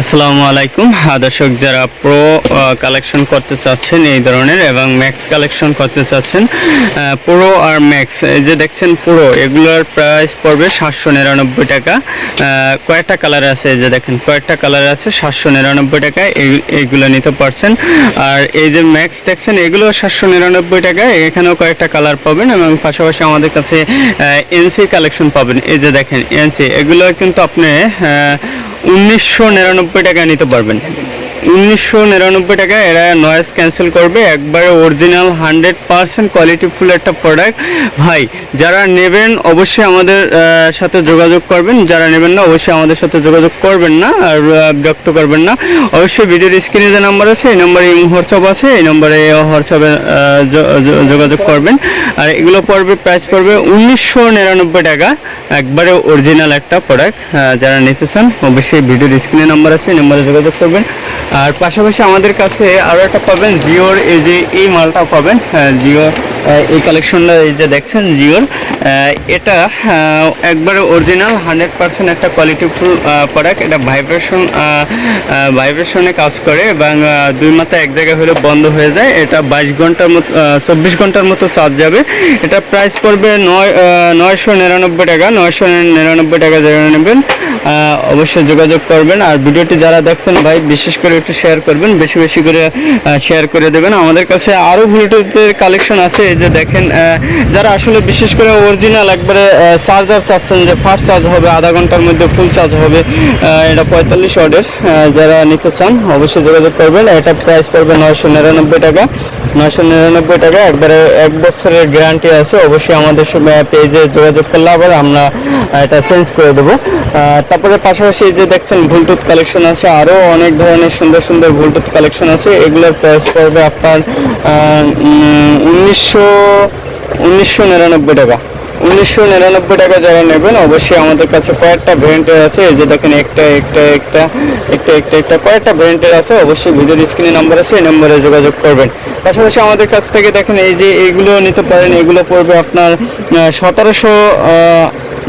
আসসালামু আলাইকুম। হ্যাঁ, দর্শক যারা প্রো কালেকশন করতে চাচ্ছেন এই ধরনের এবং ম্যাক্স কালেকশন করতে চাচ্ছেন প্রো আর ম্যাক্স এই যে দেখছেন প্রো এগুলোর প্রাইস পড়বে সাতশো নিরানব্বই টাকা। কয়েকটা কালার আছে এই যে দেখেন কয়েকটা কালার আছে সাতশো নিরানব্বই টাকায় এই- এইগুলো নিতে পারছেন। আর এই যে ম্যাক্স দেখছেন এগুলো সাতশো নিরানব্বই টাকায় এখানেও কয়েকটা কালার পাবেন এবং পাশাপাশি আমাদের কাছে এনসি কালেকশন পাবেন। এই যে দেখেন এনসি এগুলো কিন্তু আপনি উনিশশো নিরানব্বই টাকায় নিতে পারবেন। উনিশশো নিরানব্বই টাকা এরা নয়েজ ক্যান্সেল করবে। একবারে অরিজিনাল হান্ড্রেড পার্সেন্ট কোয়ালিটিফুল একটা প্রোডাক্ট ভাই যারা নেবেন অবশ্যই আমাদের সাথে যোগাযোগ করবেন। যারা নেবেন না অবশ্যই আমাদের সাথে যোগাযোগ করবেন না আর আহ, বিরক্ত করবেন না। অবশ্যই ভিডিওর স্ক্রিনে যে নাম্বার আছে এই নম্বরে হোয়াটসঅ্যাপ আছে এই নম্বরে হোয়াটসঅ্যাপে যোগাযোগ করবেন। আর এগুলো পড়বে প্রাইস পড়বে উনিশশো নিরানব্বই টাকা। একবারে অরিজিনাল একটা প্রোডাক্ট যারা নিতে চান অবশ্যই ভিডিওর স্ক্রিনে নাম্বার আছে এই নম্বরে যোগাযোগ করবেন। আর পাশাপাশি আমাদের কাছে আরও একটা পাবেন জিওর এই যে এই মালটা পাবেন হ্যাঁ, জিও এই কালেকশনটা এই যে দেখছেন জিওর এটা একবারে অরিজিনাল হান্ড্রেড পারসেন্ট একটা কোয়ালিটিফুল প্রোডাক্ট এটা ভাইব্রেশন ভাইব্রেশনে কাজ করে এবং দুই মাথা এক জায়গায় হলে বন্ধ হয়ে যায় এটা বাইশ ঘণ্টার মতো চব্বিশ ঘণ্টার মতো চার্জ যাবে এটা প্রাইস পড়বে নয় নয়শো নিরানব্বই টাকা নয়শো নিরানব্বই টাকা যারা নেবেন অবশ্যই যোগাযোগ করবেন আর ভিডিওটি যারা দেখছেন ভাই, বিশেষ করে একটু শেয়ার করবেন, বেশি বেশি করে শেয়ার করে দেবেন। আমাদের কাছে আরও ব্লুটুথের কালেকশন আছে যে দেখেন যারা আসলে বিশেষ করে অরিজিনাল একবারে চার্জার চাচ্ছেন যে ফাস্ট চার্জ হবে, আধা ঘণ্টার মধ্যে ফুল চার্জ হবে এটা পঁয়তাল্লিশ অর্ডের যারা নিতে চান, অবশ্যই যোগাযোগ করবেন। এটা প্রাইস পড়বে নয়শো নিরানব্বই টাকা। নয়শো নিরানব্বই টাকা, একবারে এক বছরের গ্যারান্টি আছে। অবশ্যই আমাদের পেজে যোগাযোগ করলে আবার আমরা এটা চেঞ্জ করে দেবো। তারপরে পাশাপাশি যে দেখছেন ব্লুটুথ কালেকশন আছে আরও অনেক ধরনের সুন্দর সুন্দর ব্লুটুথ কালেকশন আছে। এগুলোর প্রাইস পড়বে আপনার উনিশশো উনিশশো নিরানব্বই টাকা। উনিশশো নিরানব্বই টাকা যারা নেবেন, অবশ্যই আমাদের কাছে কয়েকটা ভ্যারিয়েন্টের আছে। এই যে দেখেন একটা একটা একটা একটা একটা একটা কয়েকটা ভ্যারিয়েন্টের আছে। অবশ্যই ভিডিওর স্ক্রিনে নাম্বার আছে, এই নম্বরে যোগাযোগ করবেন। পাশাপাশি আমাদের কাছ থেকে দেখেন এই যে এইগুলো নিতে পারেন। এগুলো পড়বে আপনার সতেরোশো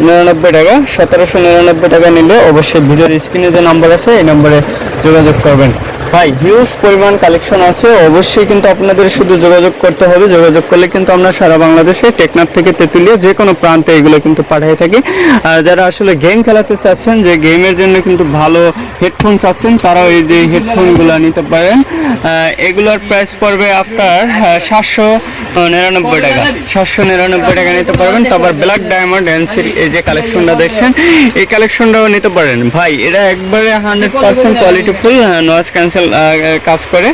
নিরানব্বই টাকা, সতেরোশো নিরানব্বই টাকা নিলে অবশ্যই ভিডিওর স্ক্রিনে যে নাম্বার আছে, এই নম্বরে যোগাযোগ করবেন। ভাই হিউজ পরিমাণ কালেকশন আছে। অবশ্যই কিন্তু আপনাদের শুধু যোগাযোগ করতে হবে। যোগাযোগ করলে কিন্তু আমরা সারা বাংলাদেশে টেকনাফ থেকে তেঁতুলিয়া যে কোনো প্রান্তে এগুলো কিন্তু পাঠিয়ে থাকি। আর যারা আসলে গেম খেলাতে চাচ্ছেন, যে গেমের জন্য কিন্তু ভালো হেডফোন চাচ্ছেন তারাও এই যে হেডফোনগুলো নিতে পারেন। এগুলোর প্রাইস পড়বে আপনার সাতশো নিরানব্বই টাকা। সাতশো নিরানব্বই টাকা নিতে পারবেন। তারপর ব্ল্যাক ডায়মন্ড এনসির এই যে কালেকশনটা দেখছেন, এই কালেকশনটাও নিতে পারেন। ভাই, এটা একবারে hundred percent qualityful noise cancel কাজ করে।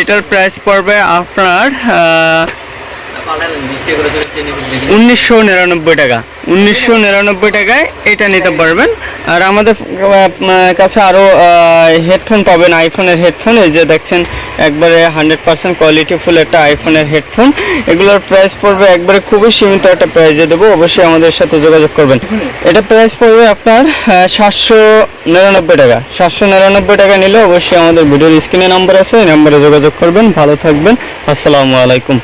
এটার প্রাইস পড়বে আপনার উনিশশো নিরানব্বই টাকা। উনিশশো নিরানব্বই টাকায় এটা নিতে পারবেন। আর আমাদের কাছে আরও হেডফোন পাবেন আইফোনের হেডফোন এই যে দেখছেন, একবারে হান্ড্রেড পার্সেন্ট কোয়ালিটিফুল একটা আইফোনের হেডফোন এগুলোর প্রাইস পড়বে একবারে খুবই সীমিত একটা প্রাইজে দেবো, অবশ্যই আমাদের সাথে যোগাযোগ করবেন। এটা প্রাইস পড়বে আপনার সাতশো নিরানব্বই টাকা। সাতশো নিরানব্বই টাকা নিলে অবশ্যই আমাদের ভিডিওর স্ক্রিনে নাম্বার আছে, এই নাম্বারে যোগাযোগ করবেন। ভালো থাকবেন। আসসালামু আলাইকুম।